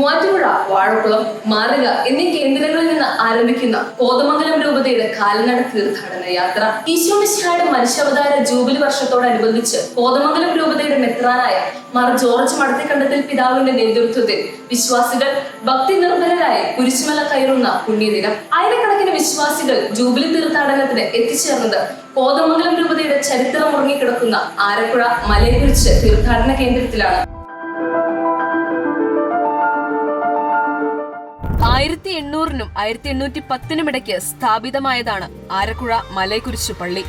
മൂവാറ്റുപുഴ വാഴക്കുളം മാറുക എന്നീ കേന്ദ്രങ്ങളിൽ നിന്ന് ആരംഭിക്കുന്ന കോതമംഗലം രൂപതയുടെ കാൽനട തീർത്ഥാടന യാത്ര. ഈശോമിശ്രയുടെ മനുഷ്യാവതാര ജൂബിലി വർഷത്തോടനുബന്ധിച്ച് കോതമംഗലം രൂപതയുടെ മെത്രാനായ മാർ ജോർജ് മടത്തിക്കണ്ടത്തിൽ പിതാവിന്റെ നേതൃത്വത്തിൽ വിശ്വാസികൾ ഭക്തി നിർഭരരായി കുരിശുമല കയറുന്ന പുണ്യദിനം. ആയിരക്കണക്കിന് വിശ്വാസികൾ ജൂബിലി തീർത്ഥാടനത്തിന് എത്തിച്ചേർന്നത് കോതമംഗലം രൂപതയുടെ ചരിത്രം ഉറങ്ങിക്കിടക്കുന്ന ആരപ്പുഴ മലയെക്കുറിച്ച് തീർത്ഥാടന കേന്ദ്രത്തിലാണ്. ആയിരത്തി എണ്ണൂറിനും ആയിരത്തി എണ്ണൂറ്റി പത്തിനും ഇടയ്ക്ക് സ്ഥാപിതമായതാണ് ആരക്കുഴ മലയക്കുരിശു പള്ളി.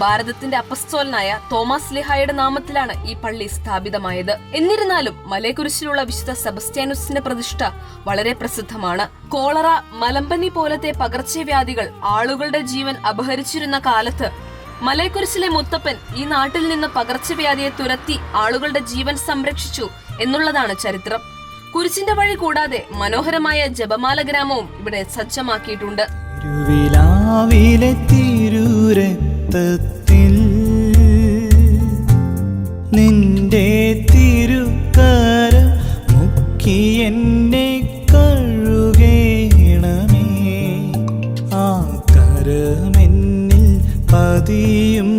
ഭാരതത്തിന്റെ അപ്പസ്തോലനായ തോമസ് ലിഹായുടെ നാമത്തിലാണ് ഈ പള്ളി സ്ഥാപിതമായത്. എന്നിരുന്നാലും മലയക്കുരിശിലുള്ള വിശുദ്ധ സെബസ്റ്റ്യാനുസിന്റെ പ്രതിഷ്ഠ വളരെ പ്രസിദ്ധമാണ്. കോളറ മലമ്പനി പോലത്തെ പകർച്ചവ്യാധികൾ ആളുകളുടെ ജീവൻ അപഹരിച്ചിരുന്ന കാലത്ത് മലയക്കുരിശിലെ മുത്തപ്പൻ ഈ നാട്ടിൽ നിന്ന് പകർച്ചവ്യാധിയെ തുരത്തി ആളുകളുടെ ജീവൻ സംരക്ഷിച്ചു എന്നുള്ളതാണ് ചരിത്രം. കുരിശിന്റെ വഴി കൂടാതെ മനോഹരമായ ജപമാല ഗ്രാമവും ഇവിടെ സജ്ജമാക്കിയിട്ടുണ്ട്. തിരുവിലാവിലെ നിന്റെ തിരുക്കര മുക്കി എന്നെ കഴുകേണമേ. ആ കരമെന്നിൽ പതിയും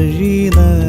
നടത്തൂ